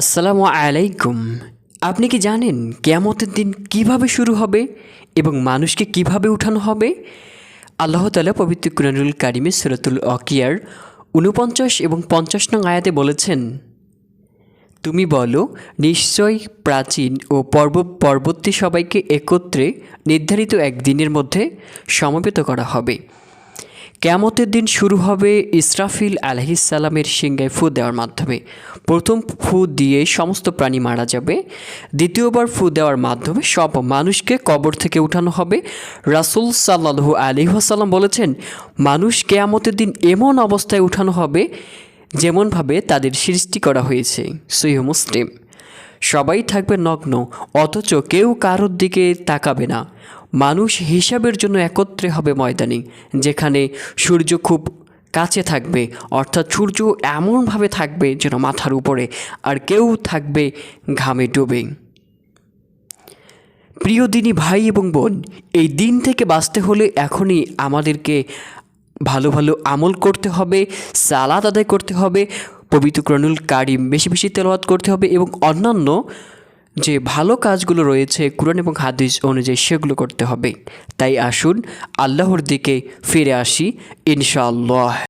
আসসালামু আলাইকুম। আপনি কি জানেন কেয়ামতের দিন কীভাবে শুরু হবে এবং মানুষকে কীভাবে উঠানো হবে? আল্লাহ তালা পবিত্র কুরানুল কারিমে সুরাতুল অকিয়ার উনপঞ্চাশ এবং পঞ্চাশ নং আয়াতে বলেছেন, তুমি বলো, নিশ্চয় প্রাচীন ও পর্ব, পরবর্তী সবাইকে একত্রে নির্ধারিত একদিনের মধ্যে সমবেত করা হবে। কেয়ামতের দিন শুরু হবে ইসরাফিল আলহিসাল্লামের সিংগায় ফু দেওয়ার মাধ্যমে। প্রথম ফু দিয়ে সমস্ত প্রাণী মারা যাবে। দ্বিতীয়বার ফু দেওয়ার মাধ্যমে সব মানুষকে কবর থেকে উঠানো হবে। রাসুল সাল্লাহু আলিহাসাল্লাম বলেছেন, মানুষ কেয়ামতের দিন এমন অবস্থায় উঠানো হবে যেমনভাবে তাদের সৃষ্টি করা হয়েছে। সৈহ মুসলিম। সবাই থাকবে নগ্ন, অথচ কেউ কারোর দিকে তাকাবে না। মানুষ হিসাবের জন্য একত্রে হবে ময়দানে, যেখানে সূর্য খুব কাছে থাকবে, অর্থাৎ সূর্য এমনভাবে থাকবে যেন মাথার উপরে আর কেউ থাকবে ঘামে ডুবে। প্রিয় দিনী ভাই এবং বোন, এই দিন থেকে বাঁচতে হলে এখনই আমাদেরকে ভালো ভালো আমল করতে হবে, সালাদ আদায় করতে হবে, পবিত্র ক্রনুল কারিম বেশি বেশি তেলাওয়াত করতে হবে এবং অন্যান্য যে ভালো কাজগুলো রয়েছে কোরআন এবং হাদিস অনুযায়ী সেগুলো করতে হবে। তাই আসুন আল্লাহর দিকে ফিরে আসি, ইনশাআল্লাহ।